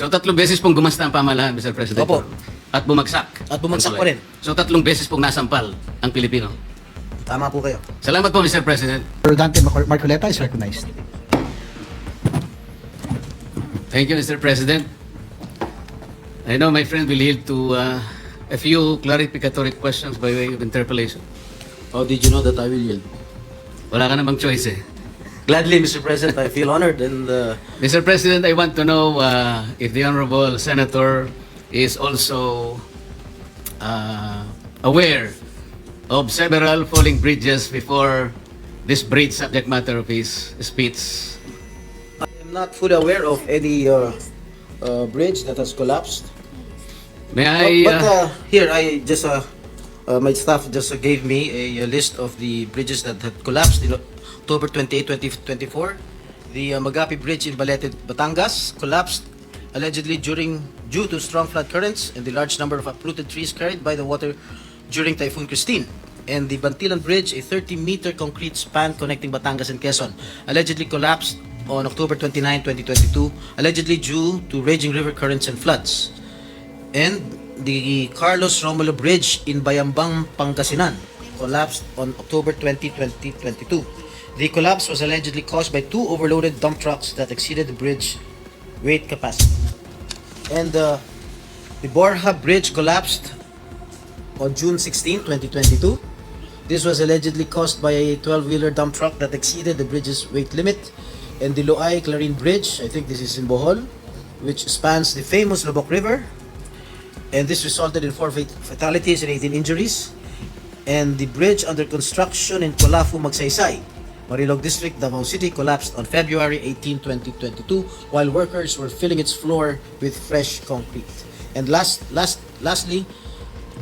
So tatlong beses pong gumasta ang pamahalaan, Mr. President. Opo. At bumagsak. At bumagsak pa rin. So tatlong beses pong nasampal ang Pilipino. Tama po kayo. Salamat po, Mr. President. Sir Dante Mar- Marcoleta is recognized. Thank you, Mr. President. I know my friend will yield to uh, a few clarificatory questions by way of interpellation. How did you know that I will yield? Wala ka namang choice eh. Gladly, Mr. President, I feel honored and uh, Mr. President, I want to know uh, if the Honorable Senator is also uh, aware of several falling bridges before this bridge subject matter of his speech. I am not fully aware of any uh, uh, bridge that has collapsed. May I... but uh, uh, here, I just uh, uh, my staff just uh, gave me a, uh list of the bridges that had collapsed in October 28, 2024. The uh, Magapi Bridge in Balete, Batangas collapsed allegedly during due to strong flood currents and the large number of uprooted trees carried by the water during Typhoon Christine. And the Bantilan Bridge, a 30-meter concrete span connecting Batangas and Quezon, allegedly collapsed on October 29, 2022, allegedly due to raging river currents and floods and the Carlos Romulo Bridge in Bayambang, Pangasinan collapsed on October 20, 2022. The collapse was allegedly caused by two overloaded dump trucks that exceeded the bridge weight capacity. And uh, the Borja Bridge collapsed on June 16, 2022. This was allegedly caused by a 12-wheeler dump truck that exceeded the bridge's weight limit. And the Loay Clarin Bridge, I think this is in Bohol, which spans the famous Lubok River, and this resulted in four fatalities and 18 injuries. And the bridge under construction in Colafu, Magsaysay, Marilog District, Davao City collapsed on February 18, 2022 while workers were filling its floor with fresh concrete. And last, last, lastly,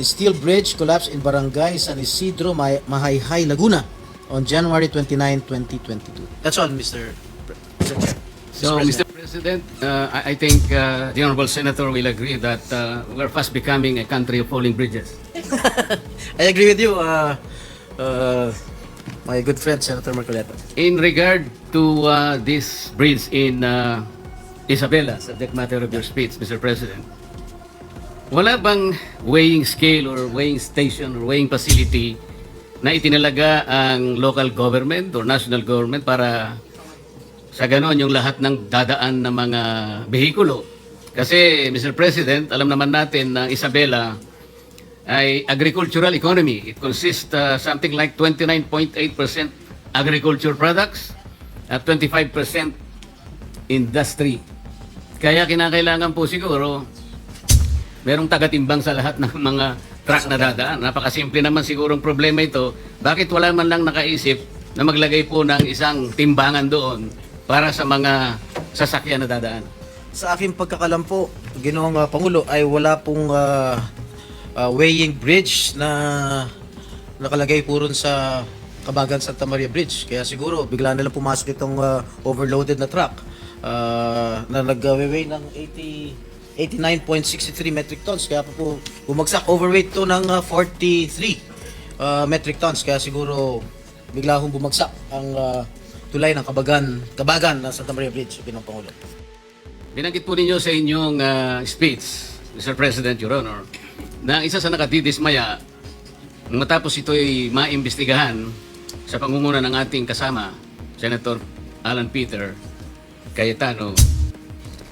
the steel bridge collapsed in Barangay San Isidro, Ma- Mahayhay, Laguna on January 29, 2022. That's all, Mr. Pre- Mr. Chair. So, Mr. President, uh, I I think uh, the Honorable Senator will agree that uh, we're fast becoming a country of falling bridges. I agree with you, uh, uh, my good friend Senator Marcoleta. In regard to uh, this bridge in uh, Isabela, subject matter of your speech, Mr. President, wala bang weighing scale or weighing station or weighing facility na itinalaga ang local government or national government para sa ganon yung lahat ng dadaan ng mga behikulo? Kasi, Mr. President, alam naman natin na Isabela ay agricultural economy. It consists uh, something like 29.8% agriculture products at 25% industry. Kaya kinakailangan po siguro merong tagatimbang sa lahat ng mga truck na dadaan. Napakasimple naman sigurong problema ito. Bakit wala man lang nakaisip na maglagay po ng isang timbangan doon para sa mga sasakyan na dadaan? Sa aking pagkakalam po, ginoong uh, Pangulo ay wala pong uh, uh, weighing bridge na nakalagay po rin sa Kabagan Santa Maria Bridge. Kaya siguro bigla na lang pumasok itong uh, overloaded na truck uh, na nag-weigh ng 80 89.63 metric tons. Kaya po, po bumagsak overweight to ng uh, 43 uh, metric tons. Kaya siguro bigla hong bumagsak ang uh, tulay ng Kabagan, Kabagan na Santa Maria Bridge, Ginong Pangulo. Binanggit po ninyo sa inyong ah, speech, Mr. President, Your Honor, na ang isa sa nakadidismaya nung matapos ito'y maimbestigahan sa pangunguna ng ating kasama, Senator Alan Peter Cayetano,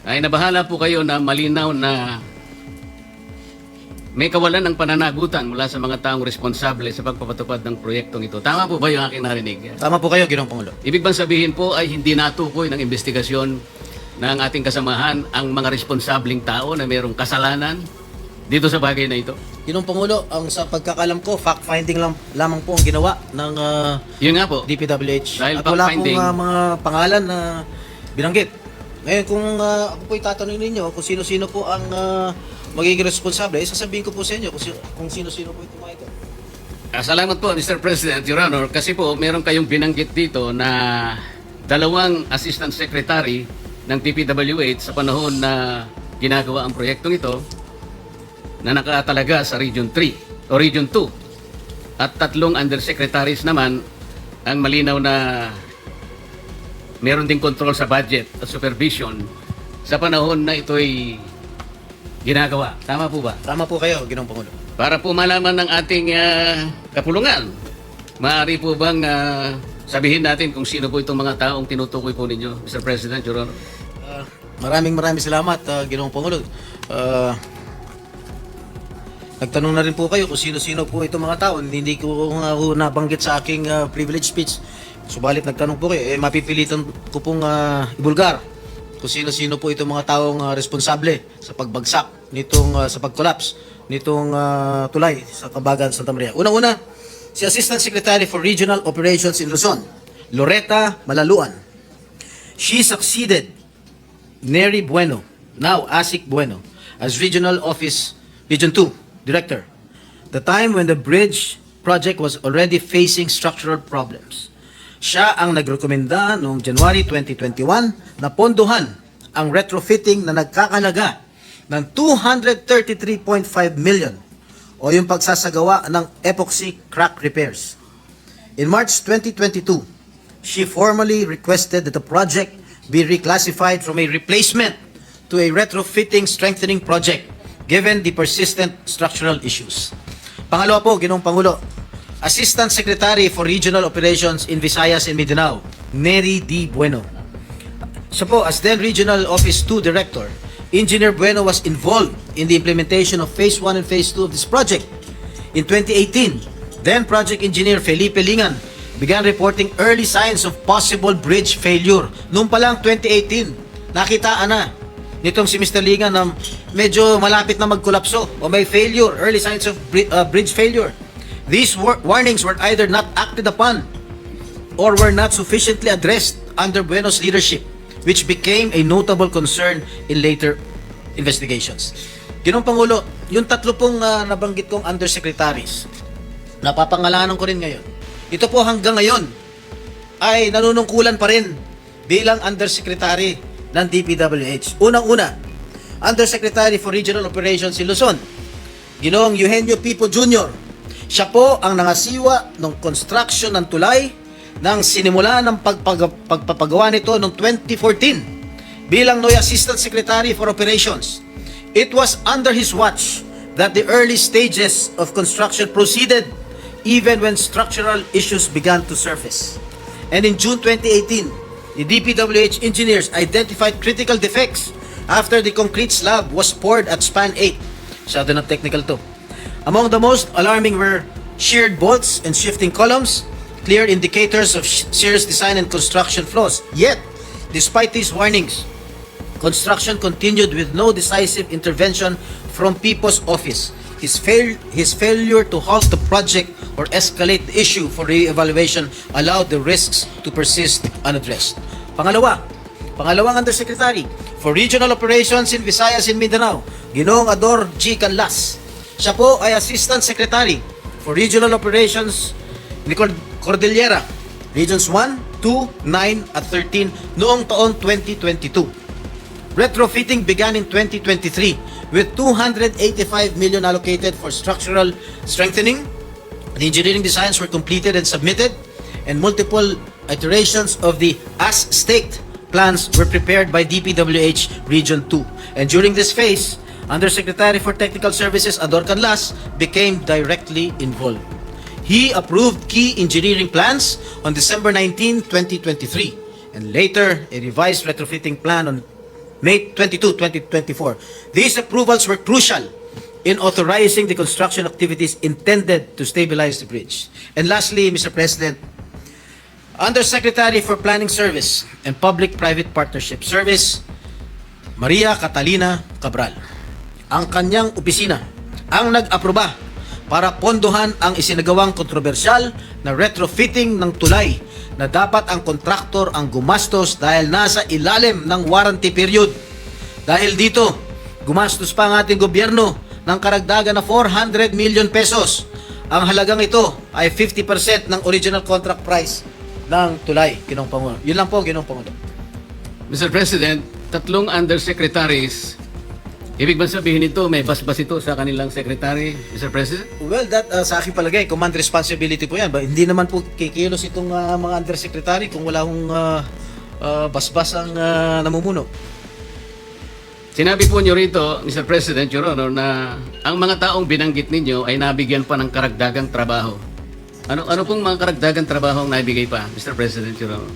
ay nabahala po kayo na malinaw na may kawalan ng pananagutan mula sa mga taong responsable sa pagpapatupad ng proyektong ito. Tama po ba yung aking narinig? Tama po kayo, Ginong Pangulo. Ibig bang sabihin po ay hindi natukoy ng investigasyon ng ating kasamahan ang mga responsabling tao na mayroong kasalanan dito sa bagay na ito? Ginong Pangulo, ang sa pagkakalam ko, fact-finding lang, lamang po ang ginawa ng uh, Yun nga po. DPWH. Dahil At wala pong fact-finding- uh, mga pangalan na binanggit. Ngayon, kung uh, ako po itatanong ninyo kung sino-sino po ang uh, magiging responsable, eh, sasabihin ko po sa inyo kung, si- kung sino-sino po itong mga ito. Ah, salamat po, Mr. President, Your Honor, kasi po meron kayong binanggit dito na dalawang assistant secretary ng TPWH sa panahon na ginagawa ang proyektong ito na nakatalaga sa Region 3 o Region 2 at tatlong undersecretaries naman ang malinaw na meron ding control sa budget at supervision sa panahon na ito'y ginagawa. Tama po ba? Tama po kayo, Ginoong Pangulo. Para po malaman ng ating ah, kapulungan, maaari po bang ah, sabihin natin kung sino po itong mga taong tinutukoy po ninyo, Mr. President, Your Honor? Uh, maraming maraming salamat, uh, Ginoong Pangulo. Uh, nagtanong na rin po kayo kung sino-sino po itong mga tao. Hindi ko nga ho nabanggit sa aking uh, privilege speech. Subalit nagtanong po kayo, eh, mapipilitan ko pong uh, ibulgar kung sino-sino po itong mga taong uh, responsable sa pagbagsak nitong uh, sa pag-collapse nitong uh, tulay sa Kabagan, Santa Maria. Una-una, si Assistant Secretary for Regional Operations in Luzon, Loretta Malaluan. She succeeded Neri Bueno, now Asik Bueno, as Regional Office Region 2 Director. The time when the bridge project was already facing structural problems. Siya ang nagrekomenda noong January 2021 na ponduhan ang retrofitting na nagkakalaga ng 233.5 million o yung pagsasagawa ng epoxy crack repairs. In March 2022, she formally requested that the project be reclassified from a replacement to a retrofitting strengthening project given the persistent structural issues. Pangalawa po, Ginong Pangulo, Assistant Secretary for Regional Operations in Visayas and Mindanao, Neri D. Bueno. Siya po, as then Regional Office 2 Director, Engineer Bueno was involved in the implementation of Phase 1 and Phase 2 of this project. In 2018, then Project Engineer Felipe Lingan began reporting early signs of possible bridge failure. Noong pa lang 2018, nakitaan na nitong si Mr. Lingan na medyo malapit na magkolapso o may failure, early signs of uh, bridge failure. These war- warnings were either not acted upon or were not sufficiently addressed under Bueno's leadership, which became a notable concern in later investigations. Ginong Pangulo, yung tatlo pong ah, nabanggit kong undersecretaries, napapangalanan ko rin ngayon. Ito po hanggang ngayon ay nanunungkulan pa rin bilang undersecretary ng DPWH. Unang-una, Undersecretary for Regional Operations in Luzon, Ginoong Eugenio Pipo Jr. Siya po ang nangasiwa ng construction ng tulay nang sinimula ng pagpag- pagpapagawa nito noong 2014 bilang Noy Assistant Secretary for Operations. It was under his watch that the early stages of construction proceeded even when structural issues began to surface. And in June 2018, the DPWH engineers identified critical defects after the concrete slab was poured at span 8. Masyado na technical to. Among the most alarming were sheared bolts and shifting columns, clear indicators of serious design and construction flaws. Yet, despite these warnings, construction continued with no decisive intervention from Pipo's office. His, fail- his failure to halt the project or escalate the issue for re-evaluation allowed the risks to persist unaddressed. Pangalawa, pangalawang undersecretary for regional operations in Visayas and Mindanao, Ginoong Ador G. Canlas. Siya po ay Assistant Secretary for Regional Operations ni Cord- Cordillera, Regions 1, 2, 9 at 13 noong taon 2022. Retrofitting began in 2023 with 285 million allocated for structural strengthening. The engineering designs were completed and submitted, and multiple iterations of the as-staked plans were prepared by DPWH Region 2. And during this phase, Undersecretary for Technical Services Ador Canlas became directly involved. He approved key engineering plans on December 19, 2023, and later a revised retrofitting plan on May 22, 2024. These approvals were crucial in authorizing the construction activities intended to stabilize the bridge. And lastly, Mr. President, Undersecretary for Planning Service and Public-Private Partnership Service, Maria Catalina Cabral. Ang kanyang opisina ang nag-aproba para pondohan ang isinagawang kontrobersyal na retrofitting ng tulay na dapat ang kontraktor ang gumastos dahil nasa ilalim ng warranty period. Dahil dito, gumastos pa ang ating gobyerno ng karagdagan na 400 million pesos. Ang halagang ito ay 50% ng original contract price ng tulay, Ginong Pangulo. Yun lang po, Ginong Pangulo. Mr. President, tatlong undersecretaries, ibig ba sabihin ito, may basbas ito sa kanilang secretary, Mr. President? Well, that uh, sa akin palagay, command responsibility po yan. Ba, hindi naman po kikilos itong uh, mga undersecretary kung wala hong uh, uh, basbas ang uh, namumuno. Sinabi po niyo rito, Mr. President, Your Honor, na ang mga taong binanggit ninyo ay nabigyan pa ng karagdagang trabaho. Ano ano pong mga karagdagang trabaho ang nabigay pa, Mr. President, Your Honor?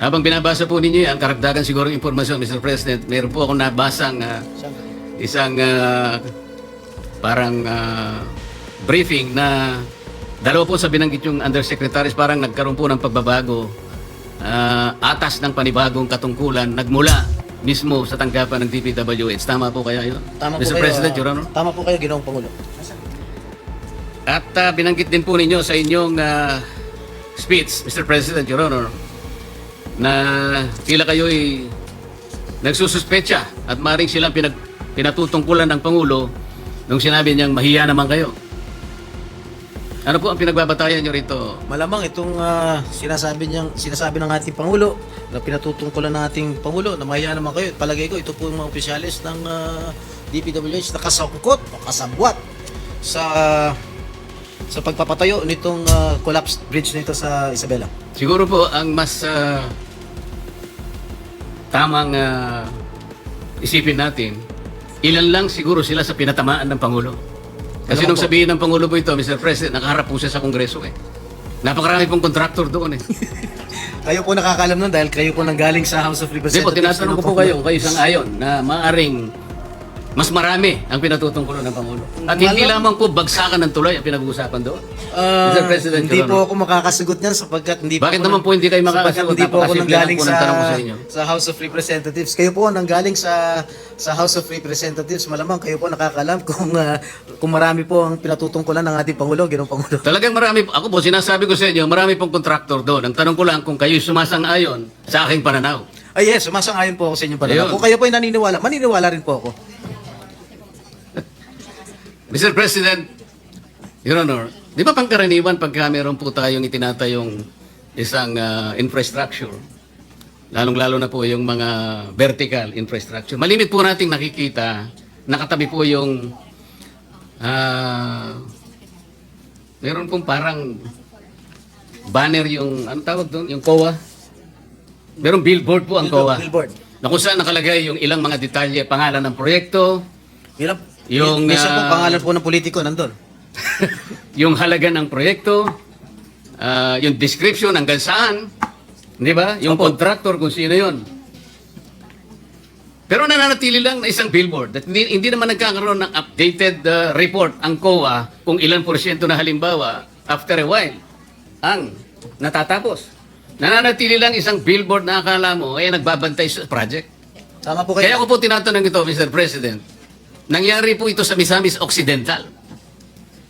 Habang binabasa po ninyo yan, karagdagan siguro impormasyon, Mr. President, meron po akong nabasang ah, isang ah, parang ah, briefing na dalawa po sa binanggit yung undersecretaries parang nagkaroon po ng pagbabago ah, atas ng panibagong katungkulan nagmula mismo sa tanggapan ng DPWH. Tama po kaya yun? Tama po Mr. kayo, President, ah, Your Honor? Tama po kayo, Ginoong Pangulo. At ah, binanggit din po ninyo sa inyong ah, speech, Mr. President, Your Honor, na tila kayo'y nagsususpecha at maring silang pinag, pinatutungkulan ng Pangulo nung sinabi niyang mahiya naman kayo. Ano po ang pinagbabatayan niyo rito? Malamang itong ah, sinasabi niyang sinasabi ng ating pangulo na pinatutungkulan ng ating pangulo na mahiya naman kayo. Palagay ko ito po yung mga opisyalis ng ah, DPWH na kasangkot o kasabwat sa sa pagpapatayo nitong ah, collapsed bridge nito sa Isabela. Siguro po ang mas ah, tamang ah, isipin natin, ilan lang siguro sila sa pinatamaan ng Pangulo. Kasi nung sabihin ng Pangulo po ito, Mr. President, nakaharap po siya sa Kongreso eh. Napakarami pong contractor doon eh. Kayo po nakakalam nun dahil kayo po nanggaling sa House of Hindi Representatives. po, tinatanong ko po kayo kayo isang ayon na maaring mas marami ang pinatutungkulan ng Pangulo. At hindi lamang po bagsakan ng tulay ang pinag-uusapan doon. Ah, Mr. President, hindi Your po ako makakasagot niyan sapagkat hindi Bakit po naman po hindi kayo makakasagot? Hindi po ako nanggaling po sa, ng tanong ko sa inyo. sa House of Representatives. Kayo po ang nanggaling sa sa House of Representatives. Malamang kayo po nakakalam kung ah, kung marami po ang pinatutungkulan ng ating Pangulo, Ginoong Pangulo. Talagang marami, ako po sinasabi ko sa inyo, marami pong contractor doon. Ang tanong ko lang kung kayo sumasang-ayon sa aking pananaw. Ay yes, sumasang-ayon po ako sa inyong pananaw. Ayun. Kung kayo po ay naniniwala, maniniwala rin po ako. Mr. President, Your Honor, di ba pangkaraniwan pagka meron po tayong itinatayong isang ah, infrastructure, lalong-lalo na po yung mga vertical infrastructure, malimit po nating nakikita, nakatabi po yung ah, meron pong parang banner yung, ano tawag doon? Yung COA? Meron billboard po ang COA. Billboard. Na kung saan nakalagay yung ilang mga detalye, pangalan ng proyekto, Yung, Yung, minsan po ah, pangalan po ng politiko nandun. yung halaga ng proyekto, ah, yung description hanggang saan, di ba? Yung contractor kung sino yon. Pero nananatili lang na isang billboard. At hindi, hindi naman nagkakaroon ng updated ah, report ang COA kung ilan porsyento na halimbawa after a while ang natatapos. Nananatili lang isang billboard na akala mo ay nagbabantay sa project. Tama po Kaya kayo. ako po tinatanong ito, Mr. President. Nangyari po ito sa Misamis Occidental.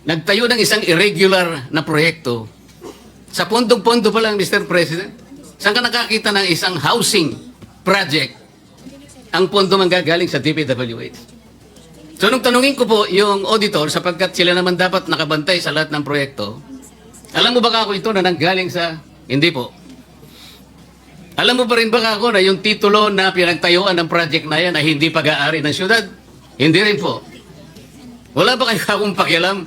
Nagtayo ng isang irregular na proyekto. Sa pondong-pondo pa lang, Mr. President. Saan ka nakakita ng isang housing project? Ang pondo manggagaling sa DPWH. So nung tanungin ko po yung auditor sapagkat sila naman dapat nakabantay sa lahat ng proyekto, alam mo ba ako ito na nanggaling sa... Hindi po. Alam mo pa rin ba ako na yung titulo na pinagtayuan ng project na yan ay hindi pag-aari ng syudad? Hindi rin po. Wala ba kayo akong pakialam?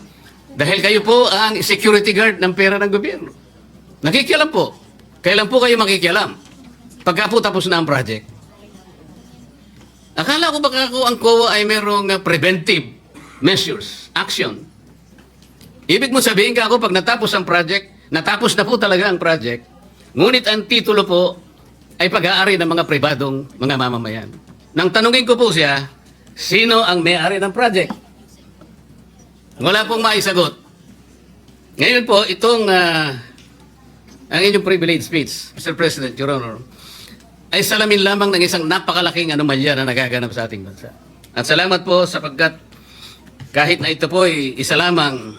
Dahil kayo po ang security guard ng pera ng gobyerno. Nakikialam po. Kailan po kayo makikialam? Pagka po tapos na ang project. Akala ko baka ako ang COA ay merong uh, preventive measures, action. Ibig mo sabihin ka ako pag natapos ang project, natapos na po talaga ang project, ngunit ang titulo po ay pag-aari ng mga pribadong mga mamamayan. Nang tanungin ko po siya, sino ang may-ari ng project? Wala pong maisagot. Ngayon po, itong ah, ang inyong privilege speech, Mr. President, Your Honor, ay salamin lamang ng isang napakalaking anomalya na nagaganap sa ating bansa. At salamat po sapagkat kahit na ito po ay isa lamang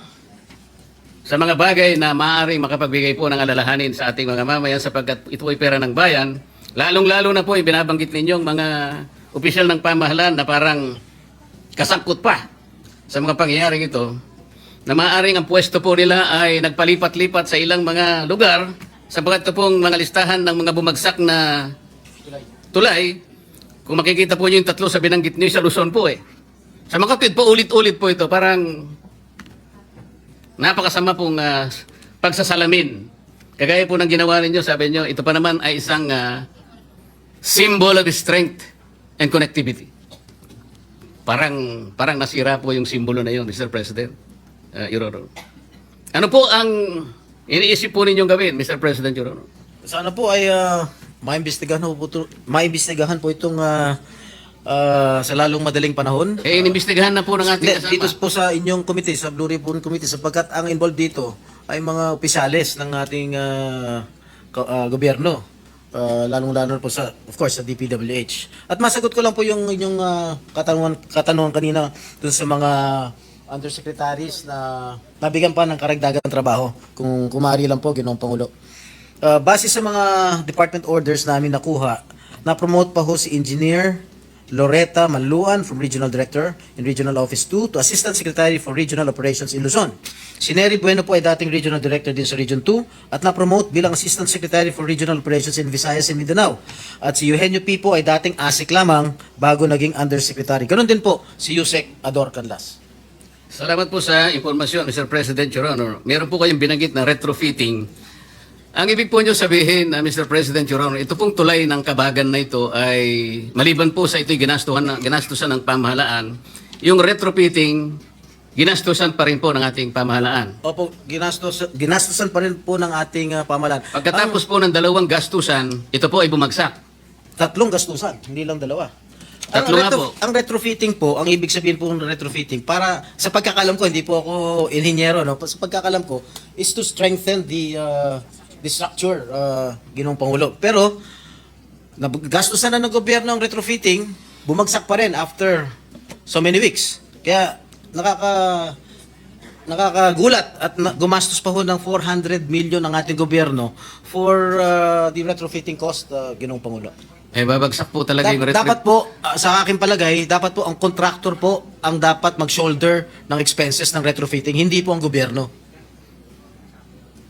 sa mga bagay na maaaring makapagbigay po ng alalahanin sa ating mga mamayan sapagkat ito ay pera ng bayan, lalong-lalo na po ay binabanggit ninyong mga opisyal ng pamahalaan na parang kasangkot pa sa mga pangyayaring ito, na maaaring ang pwesto po nila ay nagpalipat-lipat sa ilang mga lugar sapagkat ito pong mga listahan ng mga bumagsak na tulay, kung makikita po niyo yung tatlo sa binanggit niyo sa Luzon po eh. Sa Makatwid po, ulit-ulit po ito. Parang napakasama pong ah, pagsasalamin. Kagaya po ng ginawa ninyo, sabi nyo, ito pa naman ay isang ah, symbol of strength and connectivity. Parang parang nasira po yung simbolo na yun, Mr. President. Uh, Your Honor. Ano po ang iniisip po ninyong gawin, Mr. President, Your Honor? Sana po ay uh, maimbestigahan po, ito- maimbestigahan po itong ah, ah, sa lalong madaling panahon. Eh, inimbestigahan na po ng ating kasama. dito po sa inyong committee, sa Blue Ribbon Committee, sapagkat ang involved dito ay mga opisyales ng ating ko- ah, gobyerno. Ah, lalong-lalo po sa, of course, sa DPWH. At masagot ko lang po yung inyong ah, katanungan, katanungan kanina dun sa mga undersecretaries na nabigyan pa ng karagdagang trabaho. Kung kumari lang po, ginoong Pangulo. Uh, base sa mga department orders namin nakuha, na-promote pa ho si Engineer Loretta Manluan from Regional Director in Regional Office 2 to Assistant Secretary for Regional Operations in Luzon. Si Nery Bueno po ay dating Regional Director din sa Region 2 at na-promote bilang Assistant Secretary for Regional Operations in Visayas and Mindanao. At si Eugenio P. po ay dating ASIC lamang bago naging Undersecretary. Ganon din po si Yusek Ador Canlas. Salamat po sa informasyon, Mr. President, Your Honor. Meron po kayong binanggit na retrofitting. Ang ibig po nyo sabihin, uh, Mr. President, Your Honor, ito pong tulay ng kabagan na ito ay maliban po sa ito'y ginastuhan, na- ginastusan ng pamahalaan, yung retrofitting, ginastusan pa rin po ng ating pamahalaan. Opo, ginastos, ginastosan pa rin po ng ating uh, pamalan. Pagkatapos po ng dalawang gastusan, ito po ay bumagsak. Tatlong gastusan, hindi lang dalawa. Tatlo nga ang, po. ang retrofitting po, ang ibig sabihin po ng retrofitting, para sa pagkakalam ko, hindi po ako inhinyero, no? sa pagkakalam ko, is to strengthen the uh, the structure, uh, ginong Pangulo. Pero, gastusan na ng gobyerno ang retrofitting, bumagsak pa rin after so many weeks. Kaya, nakaka nakakagulat at na, gumastos pa ho ng 400 million ang ating gobyerno for uh, the retrofitting cost, uh, ginong Pangulo. Eh, babagsak po talaga yung Dap- retro- dapat po, ah, sa aking palagay, dapat po ang contractor po ang dapat mag-shoulder ng expenses ng retrofitting, hindi po ang gobyerno.